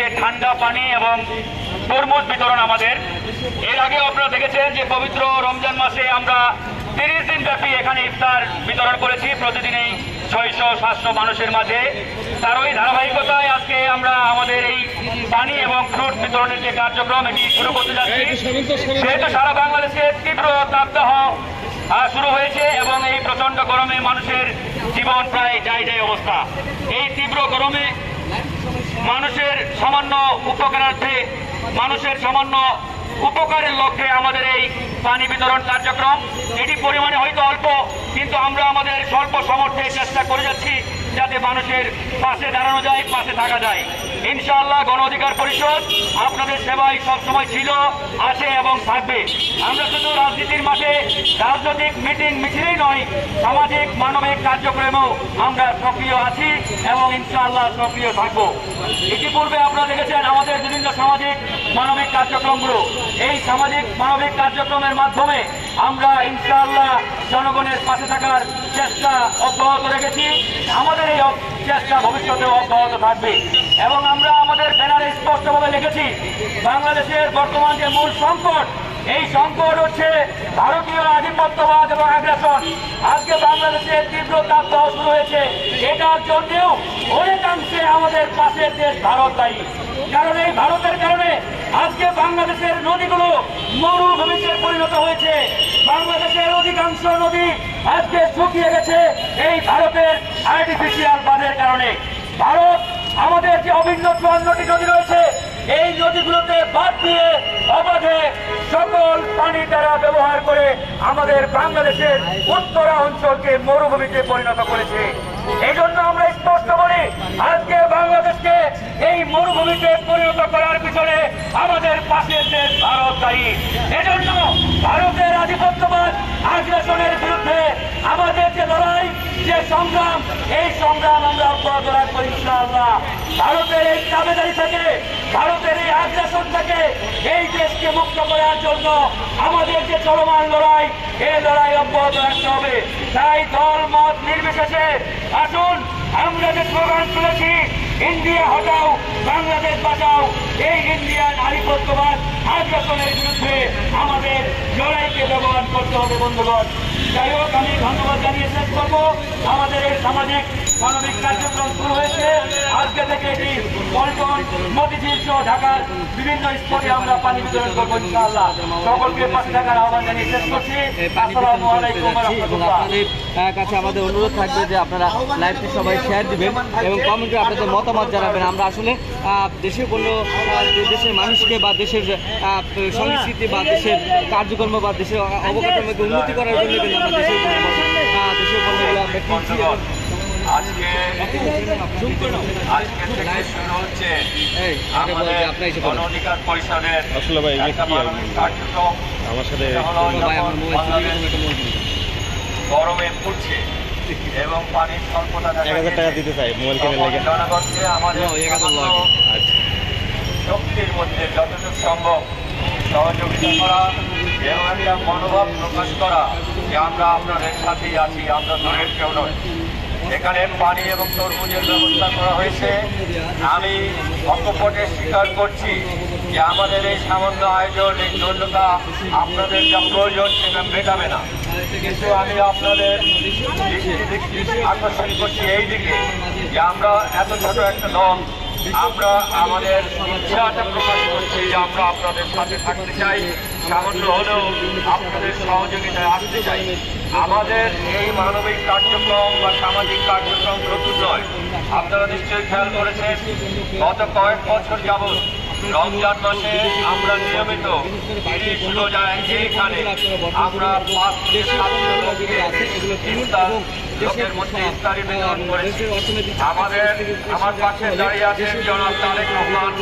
যে ঠান্ডা পানি এবং তরমুজ বিতরণ আমাদের, এর আগে আপনারা দেখেছেন যে পবিত্র রমজান মাসে আমরা তিরিশ দিন ব্যাপী এখানে ইফতার বিতরণ করেছি, প্রতিদিনই ছয়শো, সাতশো মানুষের মাঝে। তার ওই ধারাবাহিকতায় আজকে আমরা আমাদের এই পানি এবং ফ্রুট বিতরণের যে কার্যক্রম, এটি শুরু করতে যাচ্ছি। সেহেতু সারা বাংলাদেশে তীব্র তাপদাহ শুরু হয়েছে এবং এই প্রচণ্ড গরমে মানুষের জীবন প্রায় যায় যায় অবস্থা। এই তীব্র গরমে মানুষের সামান্য উপকারার্থে, মানুষের সামান্য উপকারের লক্ষ্যে আমাদের এই পানি বিতরণ কার্যক্রম। এটি পরিমাণে হয়তো অল্প, কিন্তু আমরা আমাদের স্বল্প সামর্থ্যে চেষ্টা করে যাচ্ছি। যাতে মানুষের পাশে দাঁড়ানো যায়, পাশে থাকা যায়। ইনশাআল্লাহ গণ অধিকার পরিষদ আপনাদের সেবায় সবসময় ছিল, আছে এবং থাকবে। আমরা শুধু রাজনীতির মাঠে রাজনৈতিক মিটিং মিছিলই নয়, সামাজিক, মানবিক কার্যক্রমেও আমরা সক্রিয় আছি এবং ইনশাআল্লাহ সক্রিয় থাকব। ইতিপূর্বে আপনারা দেখেছেন আমাদের বিভিন্ন সামাজিক, মানবিক কার্যক্রমগুলো। এই সামাজিক, মানবিক কার্যক্রমের মাধ্যমে আমরা ইনশাআল্লাহ জনগণের পাশে থাকার চেষ্টা অব্যাহত রেখেছি। আমাদের এই চেষ্টা ভবিষ্যতেও অব্যাহত থাকবে। এবং আমরা আমাদের ব্যানারে স্পষ্টভাবে লিখেছি, বাংলাদেশের বর্তমান যে মূল সংকট, এই সংকট হচ্ছে ভারতীয় আধিপত্যবাদ এবং আগ্রাসন। আজকে বাংলাদেশে তীব্র তাপদাহ শুরু হয়েছে। এটার জন্যেও অনেকাংশে আমাদের পাশের দেশ ভারত দায়ী। কারণ এই ভারতের কারণে আজকে বাংলাদেশের নদীগুলো মরুভূমিতে পরিণত হয়েছে। বাংলাদেশের অধিকাংশ নদী আজকে শুকিয়ে গেছে এই ভারতের আর্টিফিশিয়াল বাঁধের কারণে। ভারত আমাদের যে অভিন্ন চুয়ান্নটি নদী রয়েছে, এই নদীগুলোতে বাদ দিয়ে অবাধে সকল পানি তারা ব্যবহার করে আমাদের বাংলাদেশের উত্তরা অঞ্চলকে মরুভূমিতে পরিণত করেছে। এই জন্য আমরা স্পষ্ট বলি, আজকে বাংলাদেশকে এই মরুভূমিতে পরিণত করার পিছনে আমাদের পাশের দেশ ভারত দায়ী এজন্য ভারতের আধিপত্যবাদ আগ্রাসনের বিরুদ্ধে আমাদের যে লড়াই, যে সংগ্রাম, এই সংগ্রাম আমরা অব্যাহত রাখব ইনশাআল্লাহ। ভারতের এই দাবেদারি থেকে, ভারতের এই আগ্রাসন থেকে এই দেশকে মুক্ত করার জন্য আমাদের যে চলমান লড়াই এই লড়াই অব্যাহত রাখতে হবে। তাই দল, মত নির্বিশেষে আসুন, আমরা যে স্লোগান তুলেছি ইন্ডিয়া হটাও, বাংলাদেশ বাঁচাও। এই ইন্ডিয়ান আধিপত্যবাদ আগ্রাসনের বিরুদ্ধে আমাদের লড়াইকে ব্যবহার করতে হবে, বন্ধুগণ। যাই হোক, আমি ধন্যবাদ জানিয়ে শেষ করব। আমাদের এই সামাজিক মানবিক কার্যক্রম শুরু হয়েছে। আজকে থেকে এটি পল্টন, মতিঝিল সহ ঢাকার বিভিন্ন স্পটে আমরা পানি বিতরণ করব ইনশাআল্লাহ। সকলকে পাশে থাকার আহ্বান জানিয়ে শেষ করছি। আসসালামু আলাইকুম আপনাদের কাছে আমাদের অনুরোধ থাকবে যে আপনারা লাইভটি সবাই শেয়ার দিবেন এবং কমেন্টে আপনাদের মতামত জানাবেন। আমরা আসলে দেশের কোনো দেশের মানুষকে বা দেশের সংস্কৃতি বা দেশের কার্যক্রম বা দেশের অবকাঠামোকে উন্নতি করার জন্য কিন্তু আমরা দেশের দেশের পণ্যগুলো আমরা কিনছি আজকে আজকে থেকে শুরু হচ্ছে আমাদের গণ অধিকার পরিষদের কার্যক্রম আমার সাথে। গরমে পুড়ছে এবং পানির স্বল্পতা এক হাজার টাকা দিতে চাই মোবাইল কিনে লেগে জনগণকে আমাদের শক্তির মধ্যে যতটুকু সম্ভব সহযোগিতা করা এবং একটা মনোভাব প্রকাশ করা যে আমরা আপনাদের সাথেই আছি আমরা দূরের কেউ নয় এখানে পানি এবং তরমুজের ব্যবস্থা করা হয়েছে। আমি অকপটে স্বীকার করছি যে আমাদের এই সামান্য আয়োজন, এই জন্যতা আপনাদের যা প্রয়োজন সেটা মেটাবে না। কিন্তু আমি আপনাদের আকর্ষণ করছি এই দিকে যে আমরা এত ছোট একটা দল, আমরা আমাদের ইচ্ছাটা প্রকাশ করছি যে আমরা আপনাদের সাথে থাকতে চাই। সামান্য হলেও আপনাদের সহযোগিতায় আসতে চাই। আমাদের এই মানবিক কার্যক্রম বা সামাজিক কার্যক্রম নতুন নয়। আপনারা নিশ্চয়ই খেয়াল করেছেন, গত কয়েক বছর যাবৎ রমজান মাসে আমরা নিয়মিত তিরিশ রোজায় আমরা পাঁচ থেকে সাতশো লোকের মধ্যে ইফতারি বিতরণ করেছি। আমাদের, আমার পাশে দাঁড়িয়ে আছেন জনাব তারেক রহমান।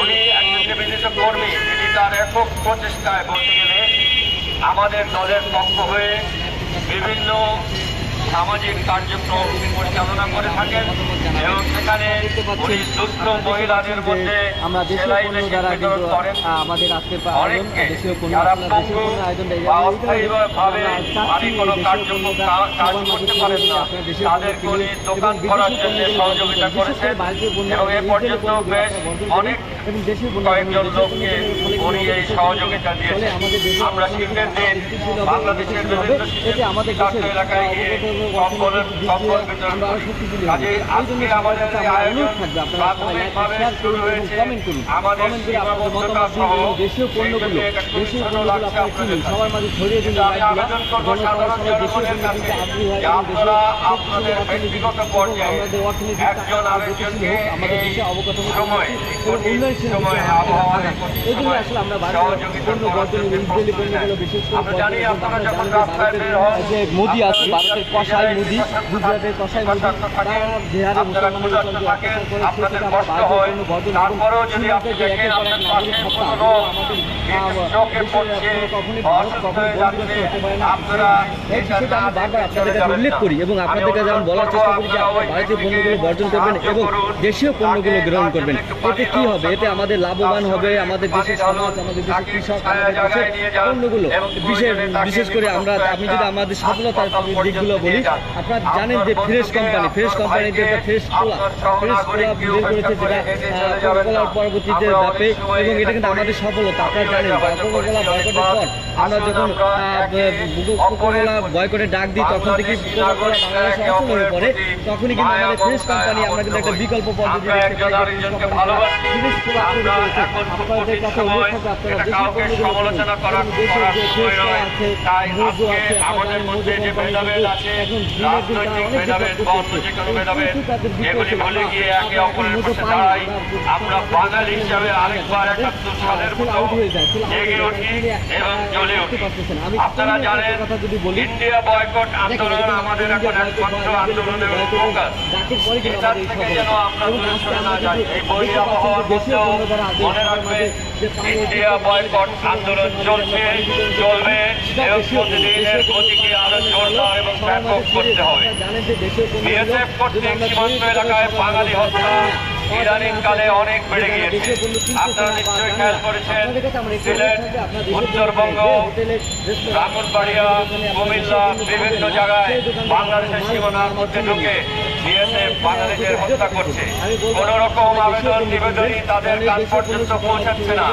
উনি একজন নিবেদিত কর্মী, তিনি তার একক প্রচেষ্টায় বলতে গেলে আমাদের দলের পক্ষ হয়ে বিভিন্ন সামাজিক কার্যক্রম পরিচালনা করে থাকেন এবং সেখানে উনি দুস্থ মহিলাদের মধ্যে আমরা দেশীয় সেলাই পণ্য দ্বারা কিন্তু আমাদের আজকের আয়োজন দেশীয় পণ্য দেশীয় আয়োজনটা এই বা জন্য অস্থায়ীভাবে ভারী কোনো কার্যক্রম কাজ করতে পারেন না তাদেরকে উনি দোকান করার জন্য সহযোগিতা করেছেন এবং এ পর্যন্ত বেশ অনেক কয়েকজন লোককে উনি এই সহযোগিতা দিয়েছেন আমরা শীতের দিন বাংলাদেশের বিভিন্ন এলাকায় গিয়ে আমাদের আমাদের দেশীয় পণ্যগুলো দেশীয় পণ্যগুলো আপনারা কিনুন সবার মাঝে ছড়িয়ে দিন কিন্তু আমি আবেদন করব সাধারণ জনগণের কাছে যে আপনারা আপনাদের ব্যক্তিগত পর্যায়ে একজন আরেকজনকে এই জন্য আসলে আমরা পণ্য করার ইসরায়েলি পণ্যগুলো বিশেষ করে যে মোদি আছে ভারতের কষাই মোদি গুজরাটের কষাই মোদি তারা যে হারে মুসলমানের উপর ক্ষুধার্ত যে থাকেন অত্যাচার করে আমরা এবং তারপরেও যদি আপনি দেখেন একের পর এক আপনার পাশে কোনো লোক চোখে পড়ছে কখনোই ভারত অসুস্থ কখনোই যাচ্ছে বন্ধুত্ব হতে পারে না। আপনারা এই বিষয়টা আমি বারবার আপনাদের কাছে উল্লেখ করি এবং আমি বলার চেষ্টা করি যে আপনারা ভারতীয় পণ্যগুলো বর্জন করবেন এবং দেশীয় পণ্যগুলো গ্রহণ করবেন। এতে কি হবে? এতে আমাদের লাভবান হবে আমাদের দেশের সমাজ আমাদের দেশের কৃষক আমাদের দেশের পণ্যগুলো বিশেষ বিশেষ করে আমরা আপনি যদি আমাদের সফলতার দিকগুলো বলি আপনারা জানেন যে ফ্রেশ কোম্পানি ফ্রেশ কোম্পানিতে একটা ফ্রেশ কোলা ফ্রেশ কোলা বের করেছে যেটা হেঁটে চলে যাবেন না। কোকাকোলার পরবর্তীতে সময় এবং এটা কিন্তু আমাদের সফলতা আপনারা জানেন কোকাকোলা বয়কটের পর আমরা যখন কোকাকোলা বয়কটে ডাক দিই তখন থেকে কোকাকোলা বাংলাদেশে অচল হয়ে পড়ে তখনই কিন্তু আমাদের ফ্রেশ কোম্পানি আমরা কিন্তু একটা বিকল্প পদ্ধতি দেখতে পাই আপনাদের কাছে আপনারা পণ্যগুলো দেশের যে আমাদের মধ্যে যে ভেদাভেদ আছে, এখন এগুলি ভুলে গিয়ে একে অপরের পাশে দাঁড়াই। আমরা বাঙালি হিসাবে আরেকবার একাত্তর সালের মতো জেগে উঠি এবং জ্বলে উঠি। আপনারা জানেন ইন্ডিয়া বয়কট আন্দোলন আমাদের এখন একমাত্র আন্দোলনের ফোকাস ডাকের পরে কিন্তু এটার থেকে যেন আমরা দূরে সরে না যাই এই বৈরী আবহাওয়ার মধ্যেও পণ্য দ্বারা আদেশ মনে রাখবেন আমাদের যে পানি ইন্ডিয়া বয়কট আন্দোলন চলছে চলবে এবং প্রতিদিনের গতিকে আরও জোরদার এবং ব্যাপক করতে হবে। বিএসএফ কর্তৃক সীমান্ত এলাকায় বাঙালি হত্যা ইদানিং অনেক বেড়ে গিয়েছে। আপনারা নিশ্চয়ই খেয়াল করেছেন, সিলেট, উত্তরবঙ্গ ব্রাহ্মণবাড়িয়া কুমিল্লা, বিভিন্ন জায়গায় বাংলাদেশের সীমানার মধ্যে ঢুকে বিএসএফ বাঙালিদের হত্যা করছে। কোন রকম আবেদন, নিবেদনই তাদের কাছ পর্যন্ত পৌঁছাচ্ছে না।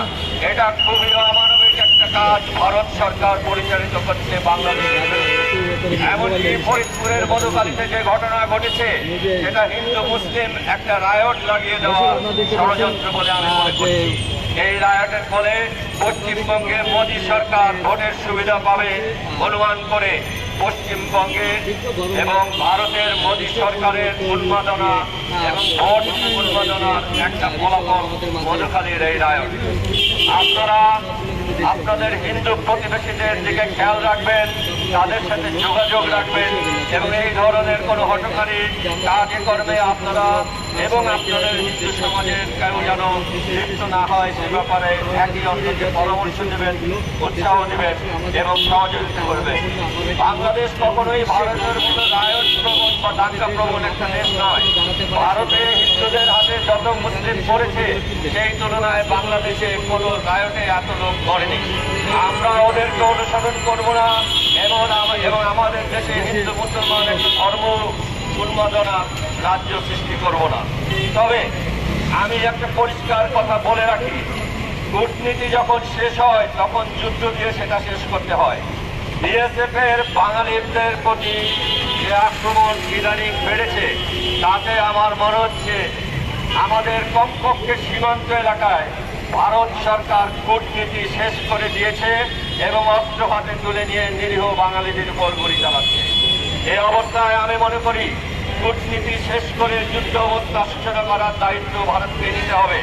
এটা খুবই অমানবিক একটা কাজ। ভারত সরকার পরিচালিত করছে বাংলাদেশের। এমনকি ফরিদপুরের মধুকালীতে যে ঘটনা ঘটেছে, সেটা হিন্দু, মুসলিম একটা রায়ট লাগিয়ে দেওয়া ষড়যন্ত্র বলে আমি মনে করছি। এই রায়টের ফলে পশ্চিমবঙ্গে মোদী সরকার ভোটের সুবিধা পাবে অনুমান করে পশ্চিমবঙ্গে এবং ভারতের মোদী সরকারের উন্মাদনা এবং ভোট উন্মাদনার একটা ফলাফল মধুখালীর এই রায়ট। আপনারা, আপনাদের হিন্দু প্রতিবেশীদের দিকে খেয়াল রাখবেন। তাদের সাথে যোগাযোগ রাখবেন এবং এই ধরনের কোনো হটকারী কাজে কর্মে আপনারা এবং আপনাদের হিন্দু সমাজের কেউ যেন লিপ্ত না হয়, সে ব্যাপারে একই অন্যকে পরামর্শ দেবেন, উৎসাহ দেবেন এবং সহযোগিতা করবেন। বাংলাদেশ কখনোই ভারতের মতো রায়ত প্রবণ বা দাঙ্গা প্রবণ একটা দেশ নয়। ভারতে হিন্দুদের হাতে যত মুসলিম পড়েছে, সেই তুলনায় বাংলাদেশে কোনো রায়টে এত লোক করেনি আমরা ওদেরকে অনুসরণ করব না, এবং এবং আমাদের দেশে হিন্দু, মুসলমান একটা ধর্ম উন্মাদনা রাজ্য সৃষ্টি করব না। তবে আমি একটা পরিষ্কার কথা বলে রাখি, কূটনীতি যখন শেষ হয়, তখন যুদ্ধ দিয়ে সেটা শেষ করতে হয়। বিএসএফ এর বাঙালিদের প্রতি যে আক্রমণ, ইদানিং বেড়েছে, তাতে আমার মনে হচ্ছে আমাদের কমপক্ষে সীমান্ত এলাকায় ভারত সরকার কূটনীতি শেষ করে দিয়েছে এবং অস্ত্র হাতে তুলে নিয়ে নিরীহ বাঙালিদের উপর গুলি চালাচ্ছে। এই অবস্থায় আমি মনে করি, কূটনীতি শেষ করে যুদ্ধ অবস্থা সূচনা করার দায়িত্ব ভারতকে নিতে হবে।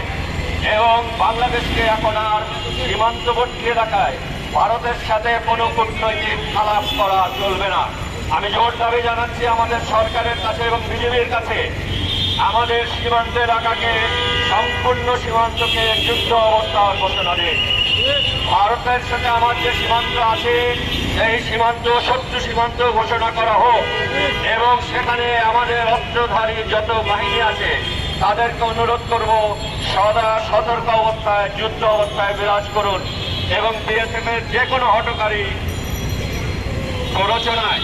এবং বাংলাদেশকে এখন আর সীমান্তবর্তী এলাকায় ভারতের সাথে কোনো কূটনৈতিক আলাপ করা চলবে না। আমি জোর দাবি জানাচ্ছি আমাদের সরকারের কাছে এবং বিজেপির কাছে। আমাদের সীমান্ত এলাকাকে সম্পূর্ণ সীমান্তকে যুদ্ধ অবস্থার ঘোষণা দিন ভারতের সাথে আমার যে সীমান্ত আছে, সেই সীমান্ত শত্রু সীমান্ত ঘোষণা করা হোক। এবং সেখানে আমাদের অস্ত্রধারী যত বাহিনী আছে, তাদেরকে অনুরোধ করব, সদা সতর্ক অবস্থায়, যুদ্ধ অবস্থায় বিরাজ করুন। এবং বিএসএফ এর যে কোনো হটকারী প্ররোচনায়।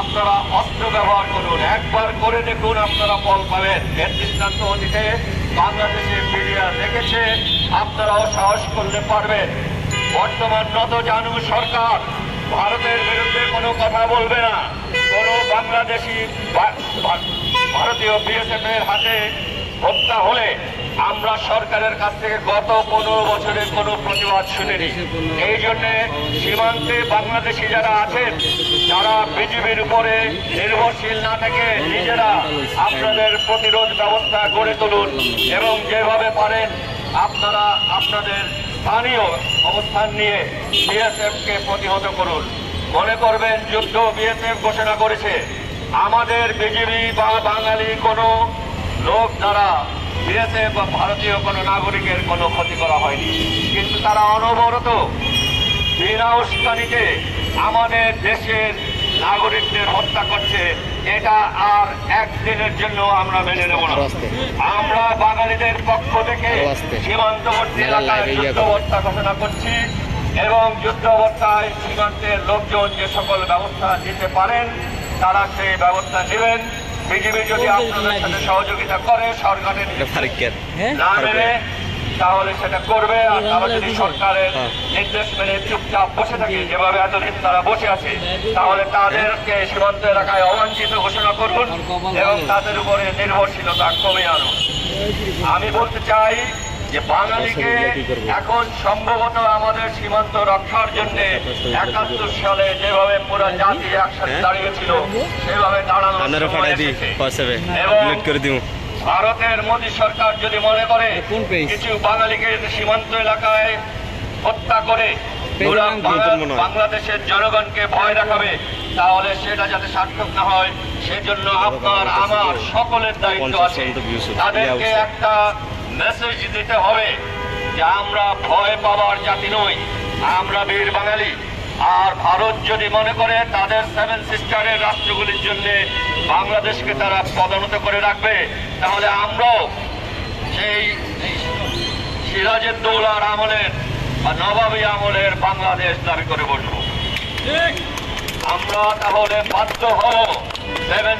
আপনারা অস্ত্র ব্যবহার করুন। একবার করে দেখুন আপনারা ফল পাবেন। এর দৃষ্টান্ত অতীতে বাংলাদেশে মিডিয়া দেখেছে, আপনারাও সাহস করলে পারবেন। বর্তমান নত জানু সরকার ভারতের বিরুদ্ধে কোনো কথা বলবে না। কোনো বাংলাদেশি ভারতীয় বিএসএফ এর হাতে হত্যা হলে আমরা সরকারের কাছ থেকে গত পনেরো বছরের কোনো প্রতিবাদ শুনিনি। এই জন্য সীমান্তে বাংলাদেশি যারা আছেন, তারা বিজেপির উপরে নির্ভরশীল না থেকে নিজেরা আপনাদের প্রতিরোধ ব্যবস্থা গড়ে তুলুন এবং যেভাবে পারেন আপনারা আপনাদের স্থানীয় অবস্থান নিয়ে বিএসএফ কে প্রতিহত করুন। মনে করবেন যুদ্ধ বিএসএফ ঘোষণা করেছে, আমাদের বিজেপি বা বাঙালি কোনো লোক দ্বারা বিদেশে বা ভারতীয় কোনো নাগরিকের কোনো ক্ষতি করা হয়নি। কিন্তু তারা অনবরত বিনা উস্কানিতে আমাদের দেশের নাগরিকদের হত্যা করছে এটা আর একদিনের জন্য আমরা মেনে নেব না। আমরা বাঙালিদের পক্ষ থেকে সীমান্তবর্তী এলাকায় ঘোষণা করছি এবং যুদ্ধ অবস্থায় সীমান্তের লোকজন যে সকল ব্যবস্থা নিতে পারেন তারা সেই ব্যবস্থা নেবেন। বিজেপি যদি আপনাদের সাথে সহযোগিতা করে সরকারের না মেনে তাহলে সেটা করবে। আর তারা যদি সরকারের নির্দেশ মেনে চুপচাপ বসে থাকে যেভাবে এতদিন তারা বসে আছে তাহলে তাদেরকে সীমান্ত এলাকায় অবাঞ্ছিত ঘোষণা করুন এবং তাদের উপরে নির্ভরশীলতা কমে আনুন। আমি বলতে চাই যে বাঙালিকে এখন সম্ভবত আমাদের সীমান্ত রক্ষার জন্য একাত্তর সালে যেভাবে পুরো জাতি একসাথে দাঁড়িয়েছিল সেভাবে এবং করে দিব। ভারতের মোদী সরকার যদি মনে করে কিছু বাঙালিকে সীমান্ত এলাকায় হত্যা করে হয়। বাংলাদেশের জনগণকে ভয় দেখাবে তাহলে সেটা যাতে সার্থক না হয় সেজন্য আপনার আমার সকলের দায়িত্ব আছে। তাদেরকে একটা মেসেজ দিতে হবে যে আমরা ভয় পাওয়ার জাতি নই। আমরা বীর বাঙালি। আর ভারত যদি মনে করে তাদের সেভেন সিস্টারের রাষ্ট্রগুলির জন্য বাংলাদেশকে তারা পদোন্নত করে রাখবে তাহলে আমরাও সেই সিরাজের দৌলার আমলের বা নবাবী আমলের বাংলাদেশ দাবি করে বসবো। আমরা তাহলে বাধ্য হব সেভেন